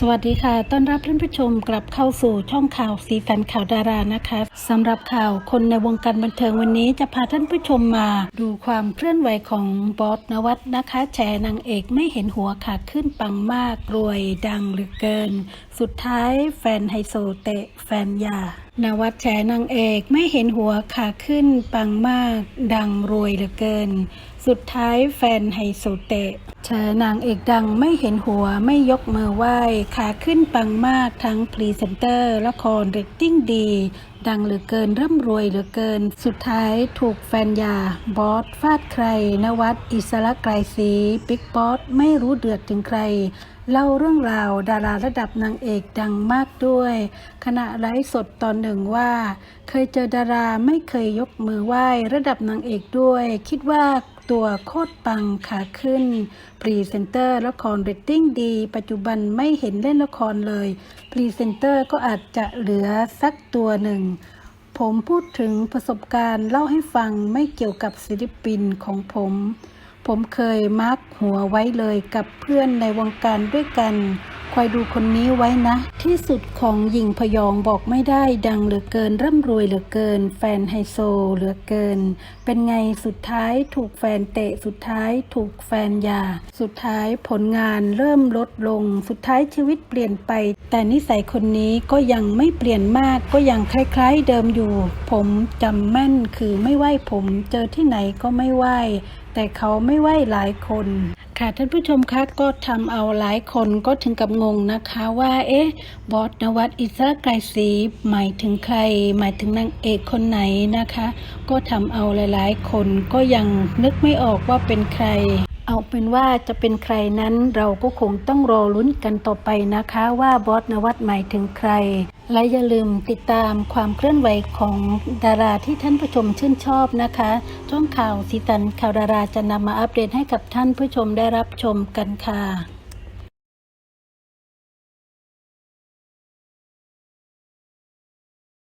สวัสดีค่ะ ต้อนรับท่านผู้ชมกลับเข้าสู่ช่องข่าวสีสันข่าวดารานะคะสำหรับข่าวคนในวงการบันเทิงวันนี้จะพาท่านผู้ชมมาดูความเคลื่อนไหวของบอสนวัตนะคะแชร์นางเอกไม่เห็นหัวขาขึ้นปังมากรวยดังเหลือเกิน สุดท้ายแฟนไฮโซเตะแฟนยา นวัดแฉนางเอกไม่เห็นหัวขาขึ้นปังมากดังรวยเหลือเกิน สุดท้ายแฟนไฮโซเตะแฉนางเอกดังไม่เห็นหัวไม่ยกมือไหว้ขาขึ้นปังมากทั้งพรีเซนเตอร์ ละครเรตติ้งดี ดังเหลือเกินร่ำรวยเหลือเกิน สุดท้ายถูกแฟนยา บอสฟาดใคร นวัดอิสระไกรศรีบิ๊กบอสไม่รู้เดือดถึงใคร เล่าเรื่องราวดาราระดับนางเอกดังมากด้วย ขณะไลฟ์สดตอนหนึ่งว่า เคยเจอดาราไม่เคยยกมือไหว้ระดับนางเอกด้วย คิดว่าตัวโคตรปังขาขึ้น พรีเซนเตอร์ละครเรตติ้งดี ปัจจุบันไม่เห็นเล่นละครเลย รีเซนเตอร์ก็อาจจะเหลือสักตัวหนึ่ง ผมพูดถึงประสบการณ์เล่าให้ฟังไม่เกี่ยวกับศิลปินของผม ผมเคยมาร์กหัวไว้เลยกับเพื่อนในวงการด้วยกัน คอยดูคนนี้ไว้นะ ที่สุดของหญิงพยองบอกไม่ได้ดังเหลือเกิน ร่ำรวยเหลือเกิน แฟนไฮโซเหลือเกิน เป็นไงสุดท้ายถูกแฟนเตะสุดท้ายถูกแฟนยา สุดท้ายผลงานเริ่มลดลง สุดท้ายชีวิตเปลี่ยนไป แต่นิสัยคนนี้ก็ยังไม่เปลี่ยนมากก็ยังคล้ายๆเดิมอยู่ ผมจำแม่นคือไม่ไหวผมเจอที่ไหนก็ไม่ไหว แต่เขาไม่ไหวหลายคนค่ะท่านผู้ชมคะก็ทำเอาหลายคนก็ถึงกับงงนะคะว่า เอ๊ะ บอสนวัตอิสระไกรศรีหมายถึงใคร หมายถึงนางเอกคนไหนนะคะ ก็ทำเอาหลายๆ คนก็ยังนึกไม่ออกว่าเป็นใคร เอาเป็นว่าจะเป็นใครนั้นเราก็คงต้องรอลุ้นกันต่อไปนะคะว่าบอสนวัตหมายถึงใคร และอย่าลืมติดตามความเคลื่อนไหวของดาราที่ท่านผู้ชมชื่นชอบนะคะช่องข่าวสีตันข่าวดาราจะนำมาอัปเดตให้กับท่านผู้ชมได้รับชมกันค่ะ